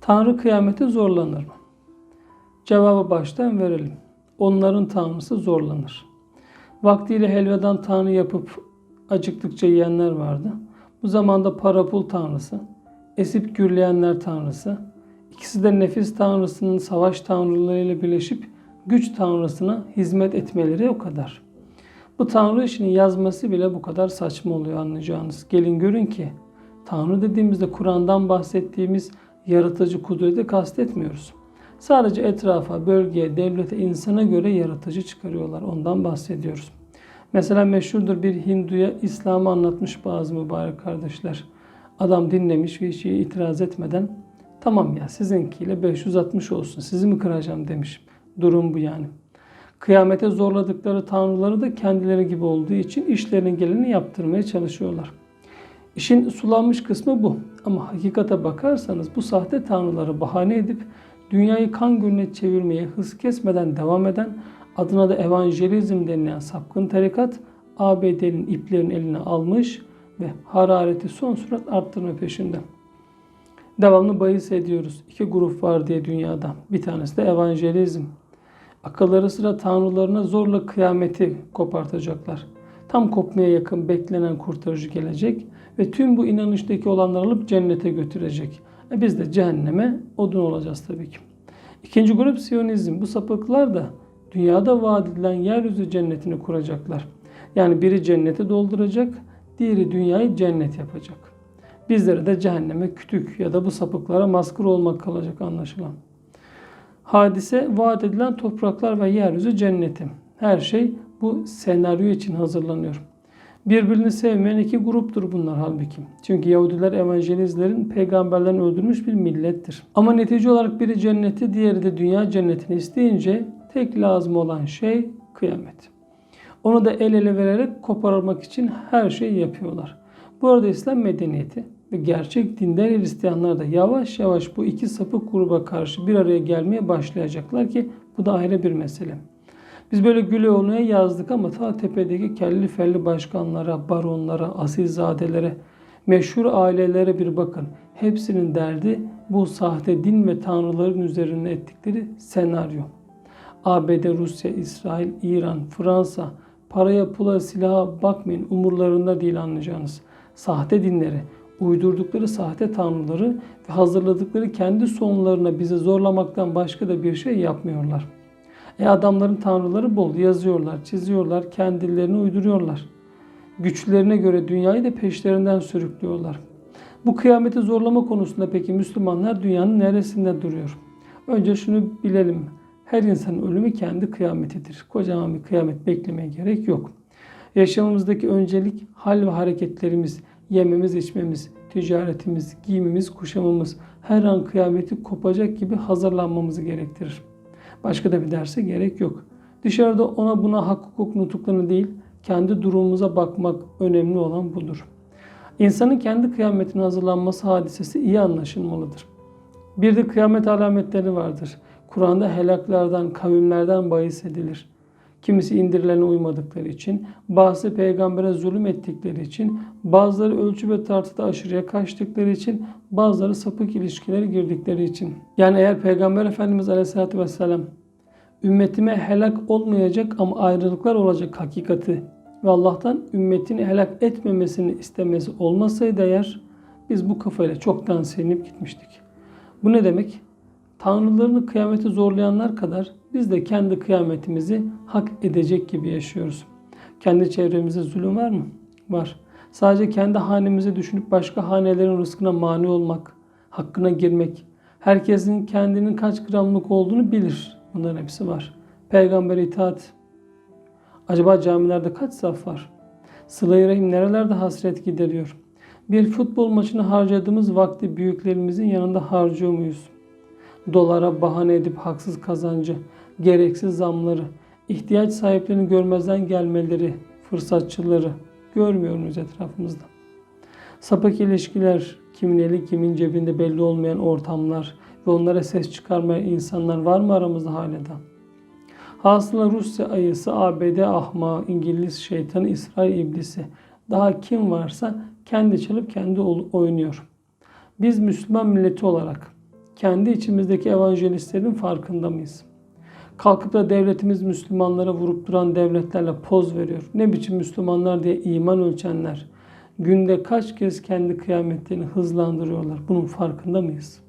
Tanrı kıyamete zorlanır mı? Cevabı baştan verelim. Onların tanrısı zorlanır. Vaktiyle helvadan tanrı yapıp acıktıkça yiyenler vardı. Bu zamanda para pul tanrısı, esip gürleyenler tanrısı, ikisi de nefis tanrısının savaş tanrılarıyla birleşip güç tanrısına hizmet etmeleri o kadar. Bu tanrı işinin yazması bile bu kadar saçma oluyor anlayacağınız. Gelin görün ki tanrı dediğimizde Kur'an'dan bahsettiğimiz yaratıcı kudreti kastetmiyoruz. Sadece etrafa, bölgeye, devlete, insana göre yaratıcı çıkarıyorlar. Ondan bahsediyoruz. Mesela meşhurdur bir Hindu'ya İslam'ı anlatmış bazı mübarek kardeşler. Adam dinlemiş ve hiç itiraz etmeden tamam ya sizinkiyle 560 olsun sizi mi kıracağım demiş. Durum bu yani. Kıyamete zorladıkları tanrıları da kendileri gibi olduğu için işlerinin geleni yaptırmaya çalışıyorlar. İşin sulanmış kısmı bu. Ama hakikate bakarsanız bu sahte tanrıları bahane edip dünyayı kan gölüne çevirmeye hız kesmeden devam eden adına da evangelizm denilen sapkın tarikat ABD'nin iplerini eline almış ve harareti son sürat arttırma peşinde. Devamlı bahis ediyoruz. İki grup var diye dünyada. Bir tanesi de evangelizm. Akılları sıra tanrılarına zorla kıyameti kopartacaklar. Tam kopmaya yakın beklenen kurtarıcı gelecek ve tüm bu inanıştaki olanları alıp cennete götürecek. E biz de cehenneme odun olacağız tabii ki. İkinci grup Siyonizm. Bu sapıklar da dünyada vaat edilen yeryüzü cennetini kuracaklar. Yani biri cenneti dolduracak, diğeri dünyayı cennet yapacak. Bizlere de cehenneme kütük ya da bu sapıklara maskır olmak kalacak anlaşılan. Hadise vaat edilen topraklar ve yeryüzü cenneti. Her şey bu senaryo için hazırlanıyor. Birbirini sevmeyen iki gruptur bunlar halbuki. Çünkü Yahudiler evangelizlerin peygamberlerin öldürmüş bir millettir. Ama netice olarak biri cenneti diğeri de dünya cennetini isteyince tek lazım olan şey kıyamet. Onu da el ele vererek koparmak için her şeyi yapıyorlar. Bu arada İslam medeniyeti ve gerçek dindar Hristiyanlar da yavaş yavaş bu iki sapık gruba karşı bir araya gelmeye başlayacaklar ki bu da ayrı bir mesele. Biz böyle Güleoğlu'ya yazdık ama ta tepedeki kelli felli başkanlara, baronlara, asilzadelere, meşhur ailelere bir bakın. Hepsinin derdi bu sahte din ve tanrıların üzerine ettikleri senaryo. ABD, Rusya, İsrail, İran, Fransa, paraya, pula, silaha bakmayın umurlarında değil anlayacağınız. Sahte dinleri, uydurdukları sahte tanrıları ve hazırladıkları kendi sonlarına bizi zorlamaktan başka da bir şey yapmıyorlar. E adamların tanrıları bol yazıyorlar, çiziyorlar, kendilerini uyduruyorlar. Güçlerine göre dünyayı da peşlerinden sürüklüyorlar. Bu kıyameti zorlama konusunda peki Müslümanlar dünyanın neresinde duruyor? Önce şunu bilelim. Her insanın ölümü kendi kıyametidir. Kocaman bir kıyamet beklemeye gerek yok. Yaşamımızdaki öncelik hal ve hareketlerimiz, yememiz, içmemiz, ticaretimiz, giyimimiz, kuşamımız her an kıyameti kopacak gibi hazırlanmamızı gerektirir. Başka da bir derse gerek yok. Dışarıda ona buna hak hukuk nutuklarını değil, kendi durumumuza bakmak önemli olan budur. İnsanın kendi kıyametine hazırlanması hadisesi iyi anlaşılmalıdır. Bir de kıyamet alametleri vardır. Kur'an'da helaklardan, kavimlerden bahis edilir. Kimisi indirilene uymadıkları için, bazı peygambere zulüm ettikleri için, bazıları ölçü ve tartıda aşırıya kaçtıkları için, bazıları sapık ilişkilere girdikleri için. Yani eğer Peygamber Efendimiz Aleyhisselatü Vesselam ümmetime helak olmayacak ama ayrılıklar olacak hakikati ve Allah'tan ümmetini helak etmemesini istemesi olmasaydı eğer biz bu kafayla çoktan silinip gitmiştik. Bu ne demek? Tanrılarını kıyameti zorlayanlar kadar biz de kendi kıyametimizi hak edecek gibi yaşıyoruz. Kendi çevremizde zulüm var mı? Var. Sadece kendi hanemizi düşünüp başka hanelerin rızkına mani olmak, hakkına girmek, herkesin kendinin kaç gramlık olduğunu bilir. Bunların hepsi var. Peygamber itaat. Acaba camilerde kaç saf var? Sıla-i Rahim nerelerde hasret gideriyor? Bir futbol maçını harcadığımız vakti büyüklerimizin yanında harcıyor muyuz? Dolara bahane edip haksız kazancı, gereksiz zamları, ihtiyaç sahiplerini görmezden gelmeleri, fırsatçıları görmüyor muyuz etrafımızda? Sapık ilişkiler, kimin eli kimin cebinde belli olmayan ortamlar ve onlara ses çıkarmayan insanlar var mı aramızda hala? Hasıla Rusya ayısı, ABD ahmağı, İngiliz şeytanı, İsrail iblisi. Daha kim varsa kendi çalıp kendi oynuyor. Biz Müslüman milleti olarak kendi içimizdeki evangelistlerin farkında mıyız? Kalkıp da devletimiz Müslümanlara vurup duran devletlerle poz veriyor. Ne biçim Müslümanlar diye iman ölçenler günde kaç kez kendi kıyametlerini hızlandırıyorlar. Bunun farkında mıyız?